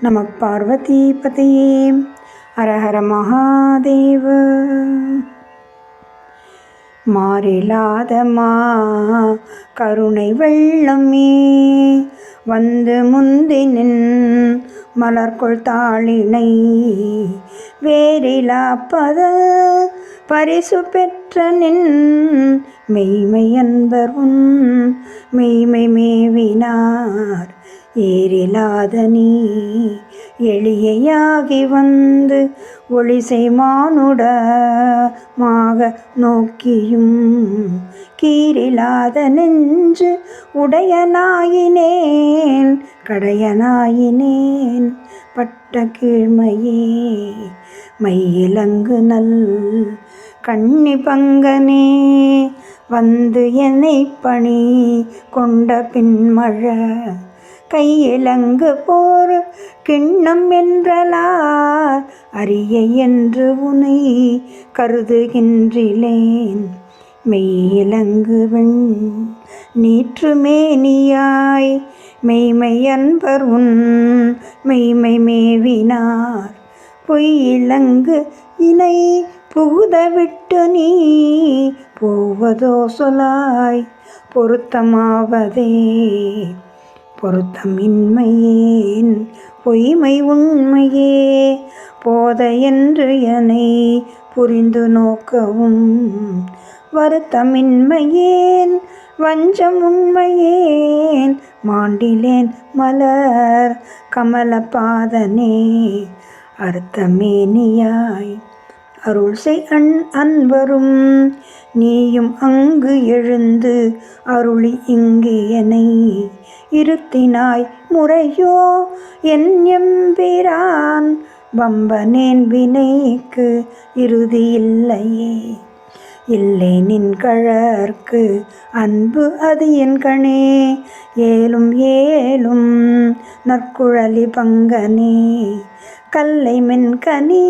நம பார்வதி பதையே ஹரஹர மகாதேவ. மாறிலாதமா கருணை வெள்ளமே. வந்து முந்தினின் மலர்கொள் தாளினை வேறிலாப்பத பரிசு பெற்ற நின் மெய்மை என்பர் உன் மெய்மை மேவினார். ஏறிலாத நீ எளியையாகி வந்து ஒளிசை மானுடமாக நோக்கியும் கீரிலாத நெஞ்சு உடையனாயினேன் கடையனாயினேன் பட்ட கீழ்மையே மையிலங்கு நல் கண்ணி பங்கனே வந்து என்னை பணி கொண்ட பின்மழ கையிலங்கு போர் கிண்ணம் என்றலார். அரிய என்று உனை கருதுகின்றிலேன். மெய்யிலங்கு வெண் நீற்றுமேனியாய் மெய்மை அன்பர் உன் மெய்மை மேவினார். பொய்யிலங்கு இணை புகுத விட்டு நீ போவதோ சொலாய். பொருத்தமாவதே பொருத்தமின்மையேன் பொய்மை உண்மையே. போத என்று என்னை புரிந்து நோக்கவும் வருத்தமின்மையேன். வஞ்சம் உண்மையேன். மாண்டிலேன் மலர் கமல பாதனே அர்த்தமேனியாய் அருள் செய் அன் அன்பரும் நீயும் அங்கு எழுந்து அருளி இங்கு என்னை இருத்தினாய் முறையோ? என் எம்பிரான் வம்பனேன் வினைக்கு இறுதி இல்லையே. இல்லை நின் கழற்கு அன்பு அது என் கணே. ஏலும் ஏலும் நற்குழலி பங்கனே. கல்லை மென்கனி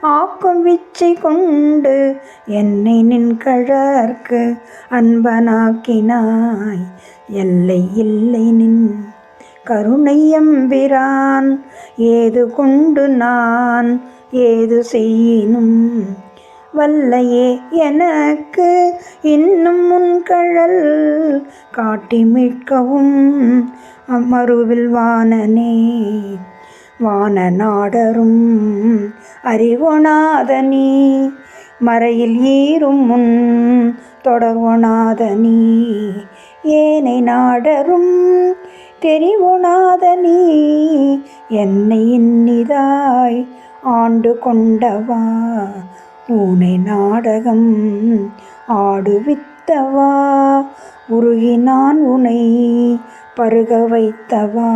ஆக்கும் விச்சை கொண்டு என்னை நின் கழற்கு அன்பனாக்கினாய். எல்லை இல்லை நின் கருணையம்பிரான் ஏது கொண்டு நான் ஏது செய்யினும்? வல்லையே எனக்கு இன்னும் முன்கழல் காட்டி மீட்கவும் அமருவில் வானனே. வான நாடரும் அறிவொணாத நீ மறையில் ஈரும் முன் தொடர்வொணாத நீ ஏனை நாடரும் தெரிவொணாதனி நீ என்னை இன்னிதாய் ஆண்டு கொண்டவா பூனை நாடகம் ஆடுவித்தவா உருகினான் உனை பருக வைத்தவா?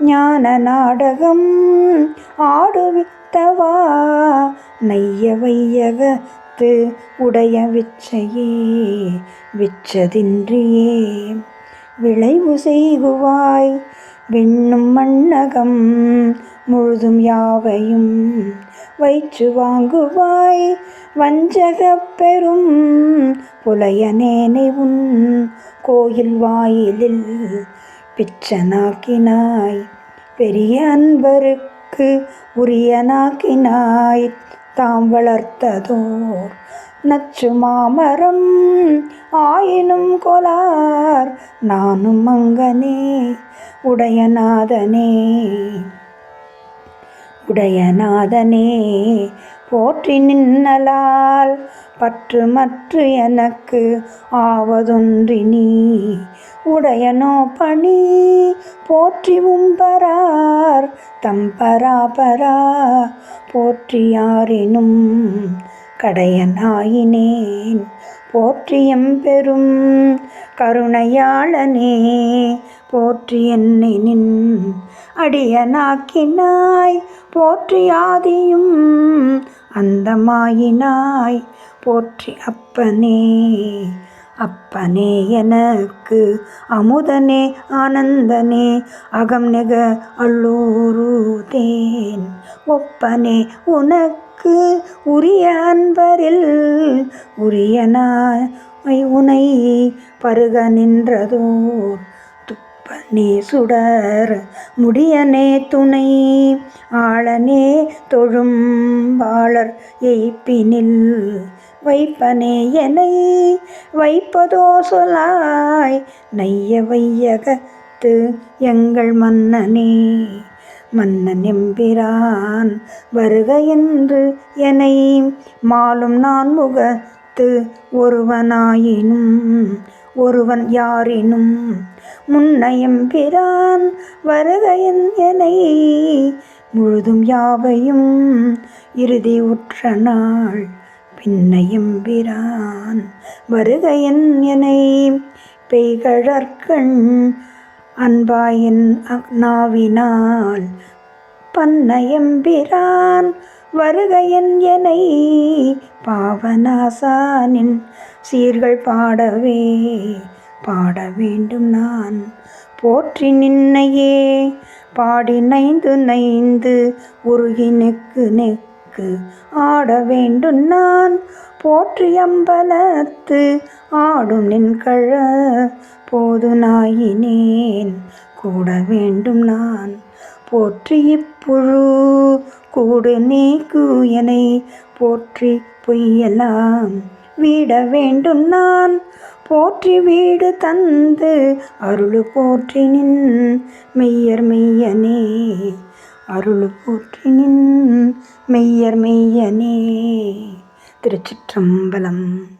ஞான நாடகம் ஆடுவித்தவா நைய வையகத்து உடைய விச்சையே விச்சதின்றியே. விளைவு செய்குவாய் விண்ணும் மண்ணகம் முழுதும் யாவையும் வைச்சு வாங்குவாய். வஞ்சகப் பெரும் புலையனேனை உன் கோயில் வாயிலில் பிச்சனாக்கினாய். பெரிய அன்பருக்கு உரியனாக்கினாய். தாம் வளர்த்ததோர் நச்சு மாமரம் ஆயினும் கொலார். நானும் மங்கனே உடையநாதனே. உடையநாதனே போற்றி நின்னலால் பற்று மற்று எனக்கு ஆவதொன்றி நீ. உடையனோ பணி போற்றி உம்பரார் தம்பராபரா. போற்றியாரினும் கடையனாயினேன் போற்றியம் பெரும் கருணையாளனே. போற்றி என்னை நின் அடியனாக்கினாய். போற்றியாதியும் அந்தமாயினாய். போற்றி அப்பனே அப்பனே எனக்கு அமுதனே ஆனந்தனே அகம் நிக அள்ளூருதேன் ஒப்பனே உனக்கு உரிய அன்பரில் உரியனாய். உனை பருக நின்றதோர் அப்பனே சுடர் முடியனே துணை ஆளனே தொழும் வாழர் எய்ப்பினில் வைப்பனே எனை வைப்பதோ சொலாய் நைய வையகத்து எங்கள் மன்னனே. மன்னன் எம்பிரான் வருக என்று எனை மாலும் நான் முகத்து ஒருவனாயினும் ஒருவன் யாரினும் முன்னையம்பிரான் வருகையன் எனை முழுதும் யாவையும் இறுதி உற்ற நாள் பின்னையம்பிரான் வருகையன் எனை பெய்கழற்கண் அன்பாயின் நாவினால் பன்னயம்பிரான் வருகையன் எனை பாவனாசானின் சீர்கள் பாடவே பாட வேண்டும் நான். போற்றி நின்னையே பாடி நைந்து நைந்து உருகி நெக்கு நெக்கு ஆட வேண்டும் நான். போற்றி அம்பலத்து ஆடும் நின் கழ போது நாயினேன் கூட வேண்டும் நான். போற்றி இப்புழு கூடு நீக்கு என்னை போற்றி பொய்யலாம் வீட வேண்டும் நான். போற்றி வீடு தந்து அருள் போற்றி நின் மெய்யர் மெய்யனே. அருள் போற்றி நின் மெய்யர் மெய்யனே. திருச்சிற்றம்பலம்.